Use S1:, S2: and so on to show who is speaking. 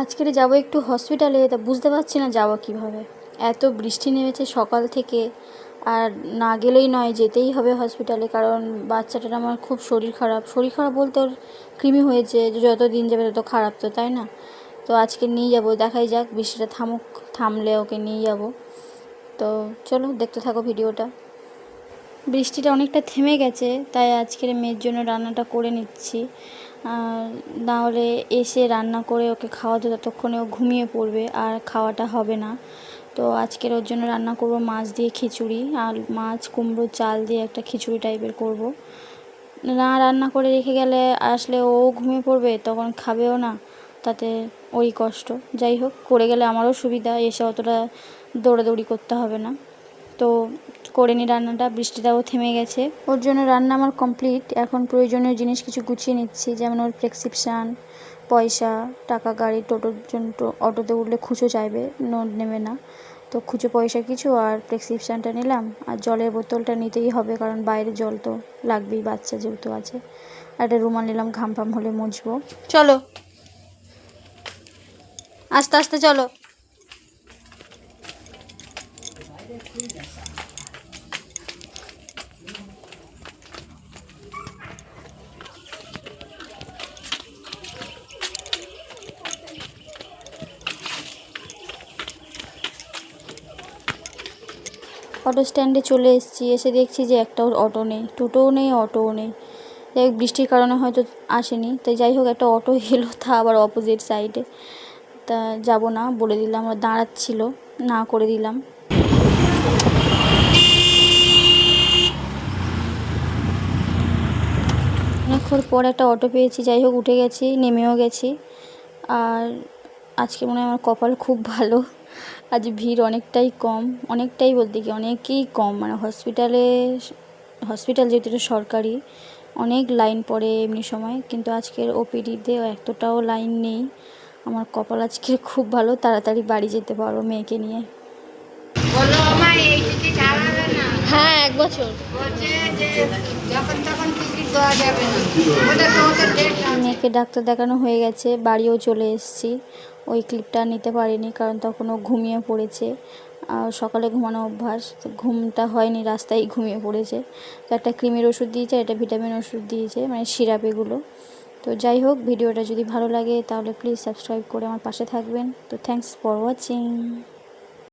S1: আজকের যাব একটু হসপিটালে তা বুঝতে পারছি না যাব কীভাবে। এত বৃষ্টি নেমেছে সকাল থেকে, আর না গেলেই নয়, যেতেই হবে হসপিটালে কারণ বাচ্চাটার আমার খুব শরীর খারাপ। শরীর খারাপ বলতে ওর কৃমি হয়েছে যত দিন যাবে তত খারাপ তো, তাই না? তো আজকে নিয়ে যাব, দেখাই যাক, বৃষ্টিটা থামুক, থামলে ওকে নিয়ে যাব। তো চলো, দেখতে থাকো ভিডিওটা বৃষ্টিটা অনেকটা থেমে গেছে, তাই আজকের মেয়ের জন্য রান্নাটা করে নিচ্ছি। আর না হলে এসে রান্না করে ওকে খাওয়াতে ততক্ষণে ও ঘুমিয়ে পড়বে, আর খাওয়াটা হবে না। তো আজকের ওর জন্য রান্না করব মাছ দিয়ে খিচুড়ি, আর মাছ, কুমড়ো, চাল দিয়ে একটা খিচুড়ি টাইপের করব। না রান্না করে রেখে গেলে আসলে ও ঘুমিয়ে পড়বে, তখন খাবেও না, তাতে ওই কষ্ট। যাই হোক, করে গেলে আমারও সুবিধা, এসে অতটা দৌড়াদৌড়ি করতে হবে না। তো করে নি রান্নাটা, বৃষ্টিটাও থেমে গেছে। ওর জন্য রান্না আমার কমপ্লিট এখন প্রয়োজনীয় জিনিস কিছু গুছিয়ে নিচ্ছি, যেমন ওর প্রেসক্রিপশান পয়সা, টাকা, গাড়ি, টোটোর জন্য অটোতে উঠলে খুচো চাইবে নোট নেবে না। তো খুচো পয়সা কিছু আর প্রেসক্রিপশানটা নিলাম, আর জলের বোতলটা নিতেই হবে, কারণ বাইরে জল তো লাগবেই, বাচ্চা যেহেতু আছে। আর একটা রুমাল নিলাম, ঘাম ফাম হলে মুছবো। চলো। আস্তে আস্তে চলো। অটো স্ট্যান্ডে চলে এসেছি, এসে দেখছি যে একটাও অটো নেই, টোটোও নেই, অটোও নেই। যাই হোক, বৃষ্টির কারণে হয়তো আসেনি, তাই যাই হোক, একটা অটো এলো তা আবার অপোজিট সাইডে তা যাব না, বলে দিলাম দাঁড়াচ্ছিল, না করে দিলাম। অনেকক্ষণ পর একটা অটো পেয়েছি, যাই হোক উঠে গেছি, নেমেও গেছি। আর আজকে মনে হয় আমার কপাল খুব ভালো। আজ ভিড় অনেকটাই কম, অনেকটাই বলতে কি অনেকই কম। মানে হসপিটালে, হসপিটাল যেহেতু সরকারি, অনেক লাইন পড়ে এমনি সময়, কিন্তু আজকের ওপিডিতে এতটাও লাইন নেই। আমার কপাল আজকে খুব ভালো, তাড়াতাড়ি বাড়ি যেতে পারো মেয়েকে নিয়ে।
S2: বলো, মা, এই
S1: হ্যাঁ এক বছর। মেয়েকে ডাক্তার দেখানো হয়ে গেছে বাড়িও চলে এসেছি। ওই ক্লিপটা নিতে পারিনি কারণ তখন ও ঘুমিয়ে পড়েছে। আর সকালে ঘুমানো অভ্যাস তো ঘুমটা হয়নি রাস্তায় ঘুমিয়ে পড়েছে। তো একটা ক্রিমের ওষুধ দিয়েছে একটা ভিটামিন ওষুধ দিয়েছে মানে সিরাপ এগুলো। তো যাই হোক ভিডিওটা যদি ভালো লাগে তাহলে প্লিজ সাবস্ক্রাইব করে আমার পাশে থাকবেন। তো থ্যাংকস ফর ওয়াচিং